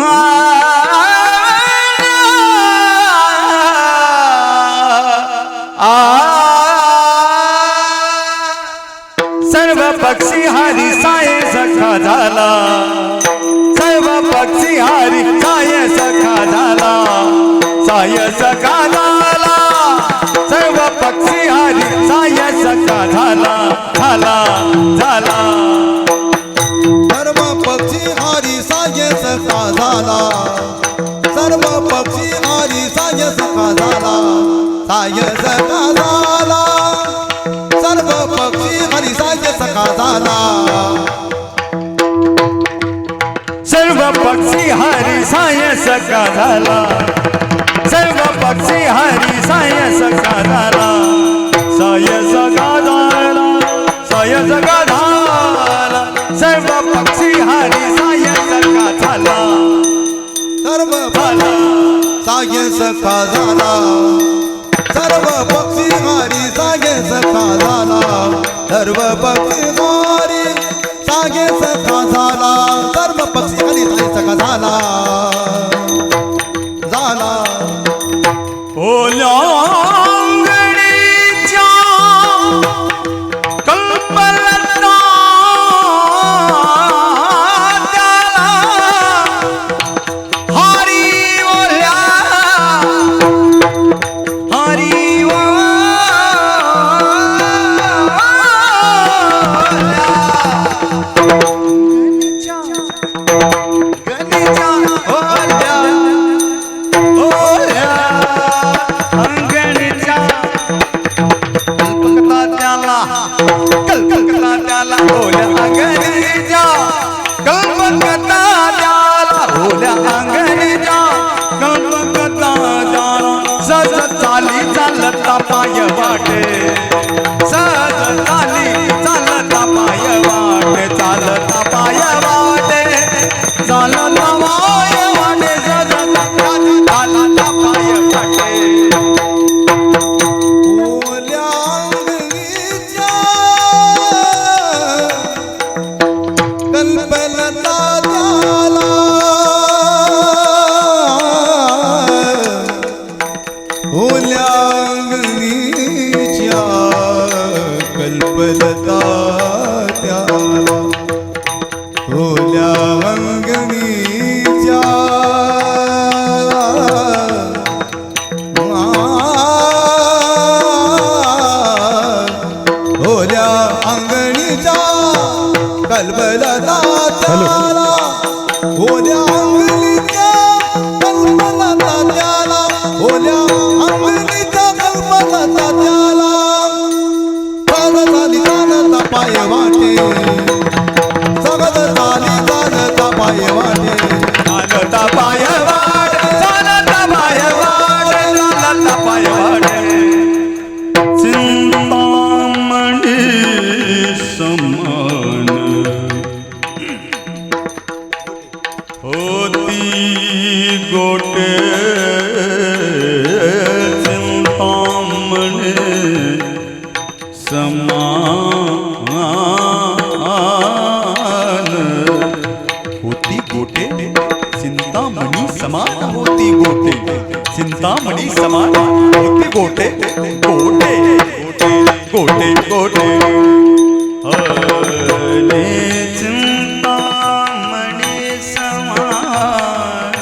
सर्व पक्षी हरी साय सखा झाला. सर्व पक्षी हरी साय सखा झाला. साय सखा झाला. सर्व पक्षी हरी साय सखा झाला. झाला. हरी साय सका झाला? सर्व पक्षी हरी साय सका झाला? साय सका झाला? साय सका झाला? सर्व पक्षी हरी साय सका झाला? सर्व झाला. सागे सखा झाला? सर्व पक्षी हरी सागे सखा झाला? सर्व पक्षी हरी साय सका झाला? ओल्या अंगणीच्या ओल्या अंगणीच्या कल्पलता त्याला ओल्या होती गोटे चिंतामणी समान होती गोटे गोटे गोटे गोटे. हरे चिंतामणी समान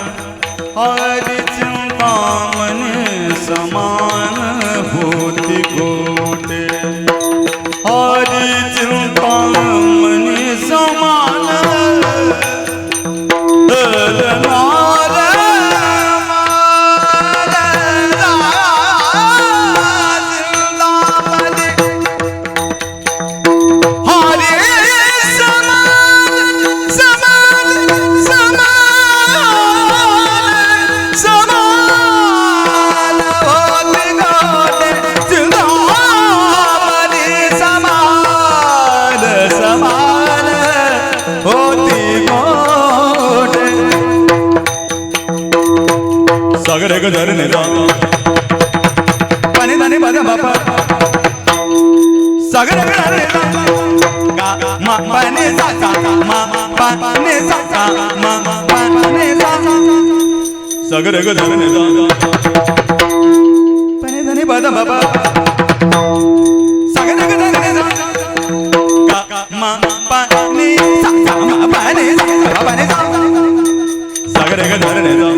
हरे चिंतामणी समान నగ నగ ధన పని ధని పద బాబా సగ నగ ధన మా పని సగ నగ ధన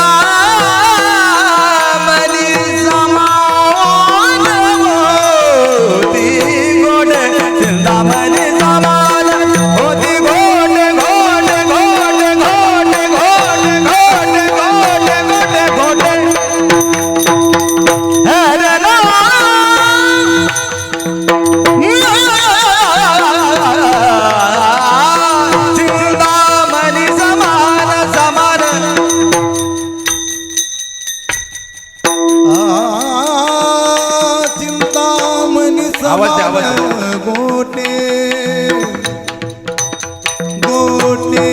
গুটে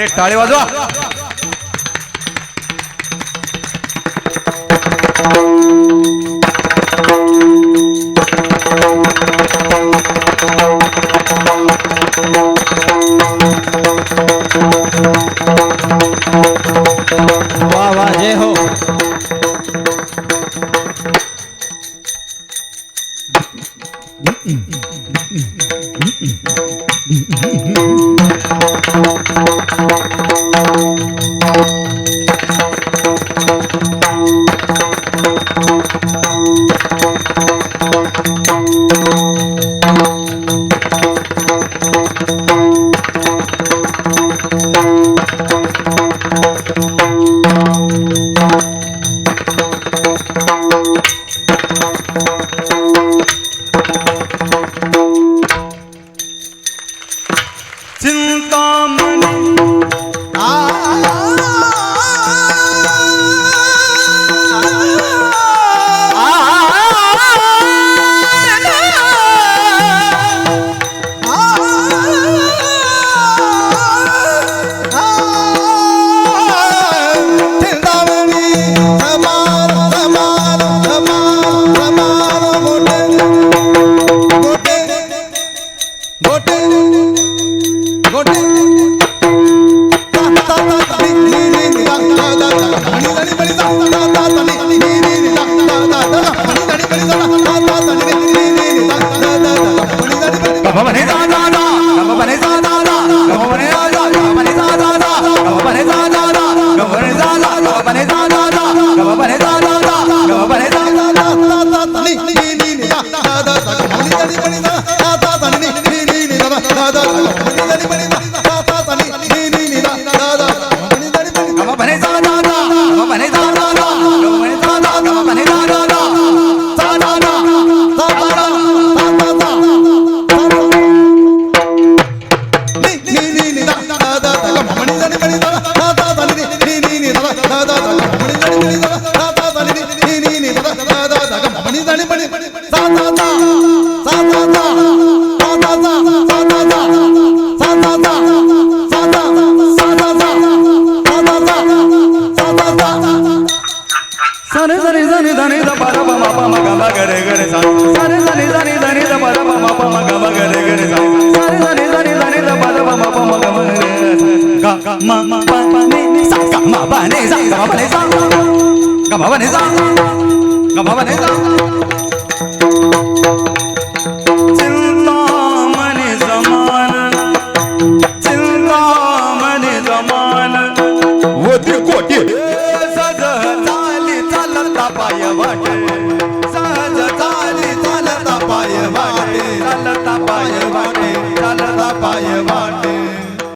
અરે ટાળી વાજો વાહ વાહ જય હો. మ గరి గరి సరి సరి సరి సరి సరి ద పద ప మ ప మ గ మ గరి గరి సరి సరి సరి సరి సరి ద పద ప మ ప మ గ మ గరి గ గ మ మ ప ప ని ని స గ మ ప ని స గ మ ప ని స గ మ ప ని స గ మ ప ని స